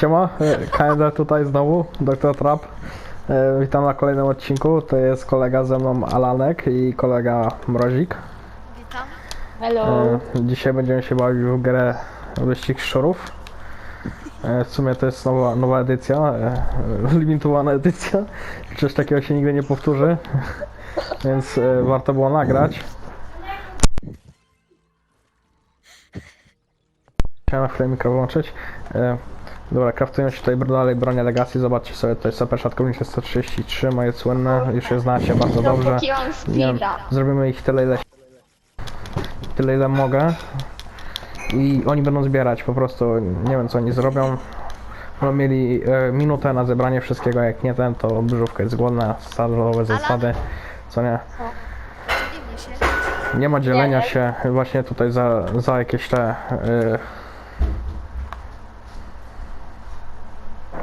Siema, e, KND tutaj znowu, Dr. Trap. E, Witam na kolejnym odcinku. To jest kolega ze mną Alanek i kolega Mrozik. Witam. Hello. E, Dzisiaj będziemy się bawić w grę Wyścig Szczurów. W sumie to jest nowa, nowa edycja, limitowana edycja. Coś takiego się nigdy nie powtórzy, więc warto było nagrać. Chciałem na chwilę mikro wyłączyć. Dobra, kraftują się tutaj dalej bronie Legacy. Zobaczcie sobie, to jest Super Shotgun 133, moje słynne. Już je znacie bardzo dobrze. Nie wiem, zrobimy ich tyle ile tyle ile mogę i oni będą zbierać po prostu nie wiem co oni zrobią będą mieli e, minutę na zebranie wszystkiego jak nie ten to brzuszka jest głodna stalowe zasady co nie nie ma dzielenia się właśnie tutaj za, za jakieś te e,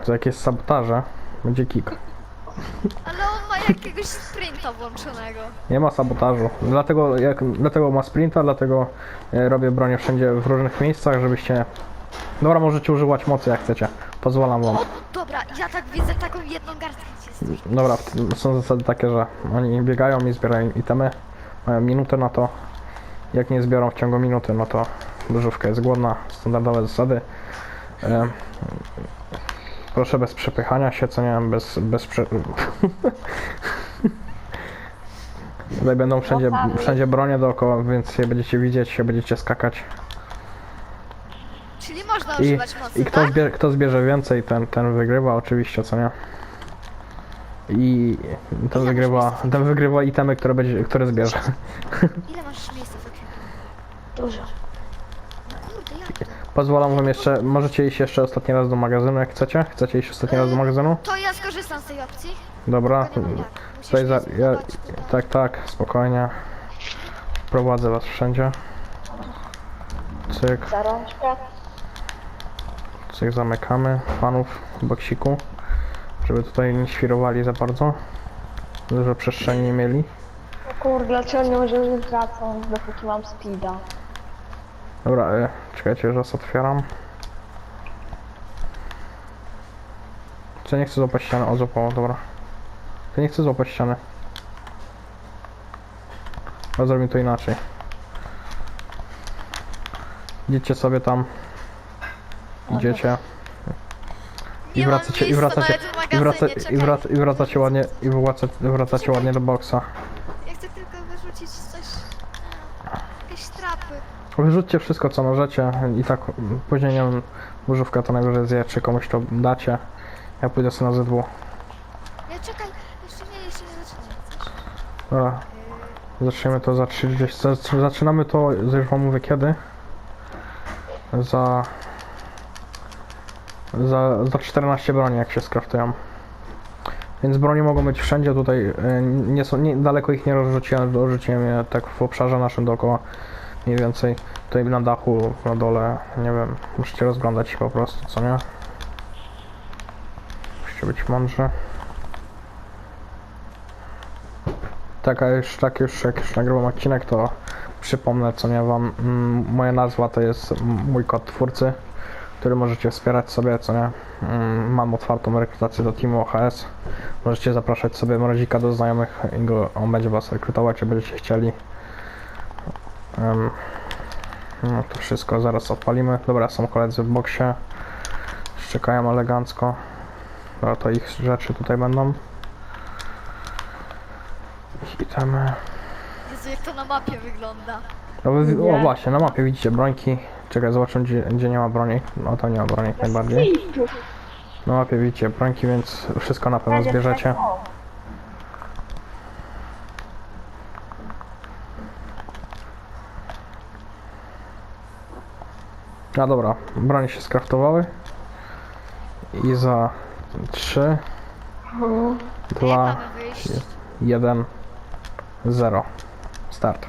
za jakieś sabotaże będzie kick Ale on ma jakiegoś sprinta włączonego. Nie ma sabotażu. Dlatego, jak, dlatego ma sprinta, dlatego e, robię bronię wszędzie w różnych miejscach, żebyście... Dobra, możecie używać mocy jak chcecie. Pozwalam wam. O, dobra, ja tak widzę taką jedną garstkę. Dobra, w tym- są zasady takie, że oni biegają i zbierają itemy. Mają minutę na to. Jak nie zbiorą w ciągu minuty, no to dużówka jest głodna. Standardowe zasady. E, proszę bez przepychania się, co nie wiem, bez, bez prze... Tutaj będą wszędzie, wszędzie bronie dookoła, więc je będziecie widzieć, je będziecie skakać. Czyli można I, używać mocy, i kto, tak? zbie, kto zbierze więcej, ten, ten wygrywa oczywiście, co nie? I ten wygrywa, ten wygrywa itemy, które, będzie, które zbierze. Ile masz miejsca w? Dużo. Pozwalam wam jeszcze, możecie iść jeszcze ostatni raz do magazynu, jak chcecie? Chcecie iść ostatni raz do magazynu? To ja skorzystam z tej opcji. Dobra, Tylko nie mam jak. Musisz tutaj za, mnie ja, tak, tak, spokojnie. Prowadzę was wszędzie. Cyk, cyk, zamykamy fanów boksiku, żeby tutaj nie świrowali za bardzo. Dużo przestrzeni nie mieli. O kurde, dlaczego nie możemy wracać, dopóki mam speeda? Dobra, e, czekajcie, raz otwieram. Co nie chcę złapać ściany? O, złapało, dobra. To nie chcę złapać ściany. A zrobimy to inaczej. Idziecie sobie tam. Idziecie. I Nie mam wracacie, i miejsca wracacie, nawet w i, wraca, magazynie, i, czekaj. wraca, i wracacie ładnie, i wraca, wracacie ładnie do boksa. Ja chcę tylko wyrzucić coś... Jakieś trapy. Wyrzućcie wszystko co możecie i tak później nie wiem, używka to najwyżej zje, czy komuś to dacie. Ja pójdę sobie na ZW. Nie, czekaj, jeszcze nie, jeszcze nie zaczynam. Coś. Dobra, zaczniemy to za 30. za- Zaczynamy to, już wam mówię kiedy. Za... Za, za 14 broni jak się skraftują. Więc broni mogą być wszędzie tutaj, y, nie są, nie, daleko ich nie rozrzuciłem, dorzuciłem je tak w obszarze naszym dookoła. Mniej więcej tutaj na dachu, na dole, nie wiem, musicie rozglądać po prostu, co nie? Musicie być mądrzy. Tak, a już tak już jak już nagrywam odcinek, to przypomnę co nie wam. Mm, moja nazwa to jest mój kod twórcy, który możecie wspierać sobie, co nie. Mm, mam otwartą rekrutację do teamu OHS. Możecie zapraszać sobie mrozika do znajomych i go, on będzie was rekrutować, jak będziecie chcieli. Em, no to wszystko zaraz odpalimy. Dobra, są koledzy w boksie. Czekają elegancko. Dobra, to ich rzeczy tutaj będą. Ich itemy. Jezu, jak to na mapie wygląda. No wy, o Nie. właśnie, na mapie widzicie brońki. Czekaj, zobaczę gdzie, gdzie nie ma broni. No tam nie ma broni jak najbardziej. Na mapie widzicie brońki, więc wszystko na pewno zbierzecie. No dobra, bronie się skraftowały. I za 3, Mhm. A jak 2, mamy wyjść? 1, 0. Start.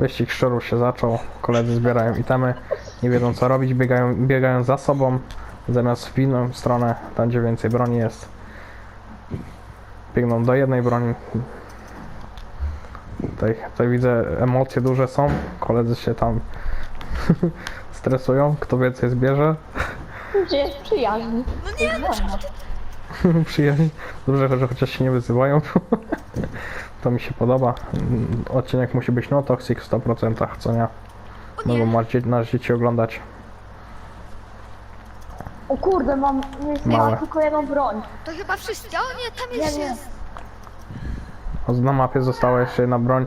Wyścig szczurów się zaczął, koledzy zbierają itemy, nie wiedzą co robić, biegają, biegają za sobą, zamiast w inną stronę, tam gdzie więcej broni jest. Biegną do jednej broni. Tutaj, tutaj widzę emocje duże są, koledzy się tam Stresują, kto więcej zbierze. Gdzie jest przyjaźń? No nie, no Wolno. Przyjaźń. Dobrze, że chociaż się nie wyzywają. To mi się podoba. Odcinek musi być no toxic w 100%, co nie? o No bo nie. masz dzie- nasz dzieci oglądać. O kurde, mam nie Małe. mam tylko jedną broń. To chyba wszystkie. O nie, tam Nie, jeszcze nie. jest. Na mapie została jeszcze jedna broń.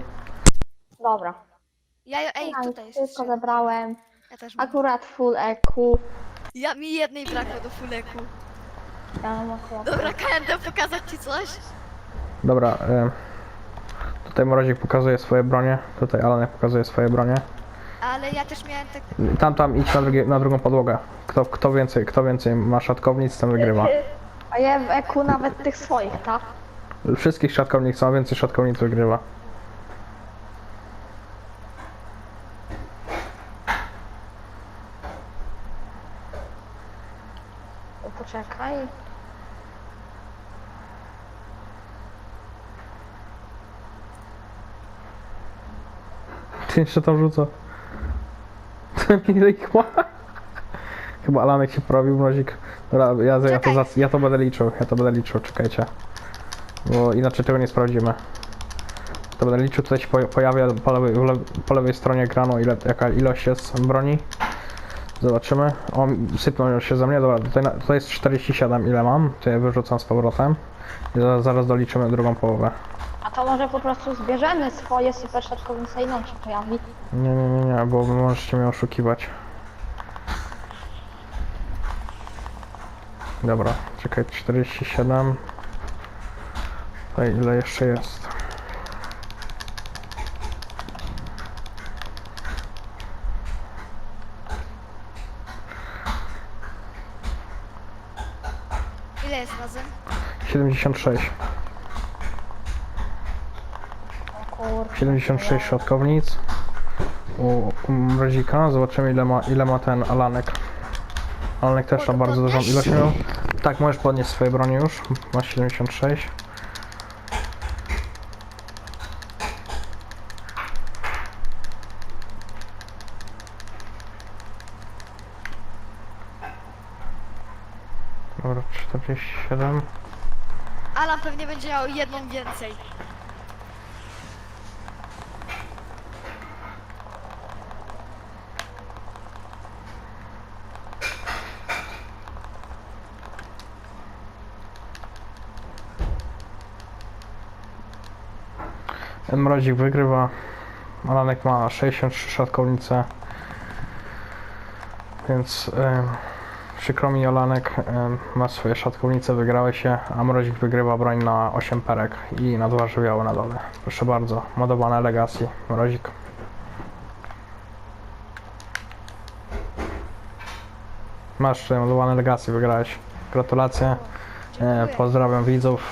Dobra. Ja, ej, Ja tutaj jest. wszystko jeszcze. zebrałem. Ja też mam. Akurat full EQ. Ja mi jednej brakło do fuleku. Ja mam akurat. Dobra, KND, pokazać ci coś? Dobra, e, tutaj Mrozik pokazuje swoje bronie, tutaj Alanek pokazuje swoje bronie. Ale ja też miałem tak... Tam, tam idź na, drugie, na drugą podłogę. Kto, kto, więcej, kto więcej ma szatkownic, ten wygrywa. A ja w EQ nawet tych swoich, tak? Wszystkich szatkownic, co ma więcej szatkownic, wygrywa. Poczekaj. jeszcze tam rzuca. Chyba Alanek się porobił, mrozik. Dobra, ja, ja, to, ja to będę liczył, ja to będę liczył, czekajcie. Bo inaczej tego nie sprawdzimy. To będę liczył, tutaj się po, pojawia po lewej, w po lewej stronie ekranu, ile, jaka ilość jest broni. Zobaczymy. O, sypnął się ze mnie, dobra, tutaj, tutaj jest 47, ile mam, to ja wyrzucam z powrotem. I zaraz, zaraz doliczymy drugą połowę. To może po prostu zbierzemy swoje super i nam się pojawi. Nie, nie, nie, nie, bo wy możecie mnie oszukiwać. Dobra, czekaj, 47. Tutaj ile jeszcze jest? Ile jest razem? 76. O kurde. 76 środkownic. U, mrozika. Zobaczymy ile ma, ile ma ten Alanek. Alanek też ma bardzo dużą ilość miał. Tak, możesz podnieść swoje bronie już. Ma 76. Dobra, 47. Alan pewnie będzie miał jedną więcej. Mrozik wygrywa. Alanek ma 63 szatkownice. Więc em, przykro mi Alanek em, ma swoje szatkownice, wygrałeś się, a Mrozik wygrywa broń na 8 perek i na dwa żywioły na dole. Proszę bardzo, modowane Legacy, Mrozik. Masz modowane Legacy, wygrałeś. Gratulacje. Dziękuję. pozdrawiam widzów.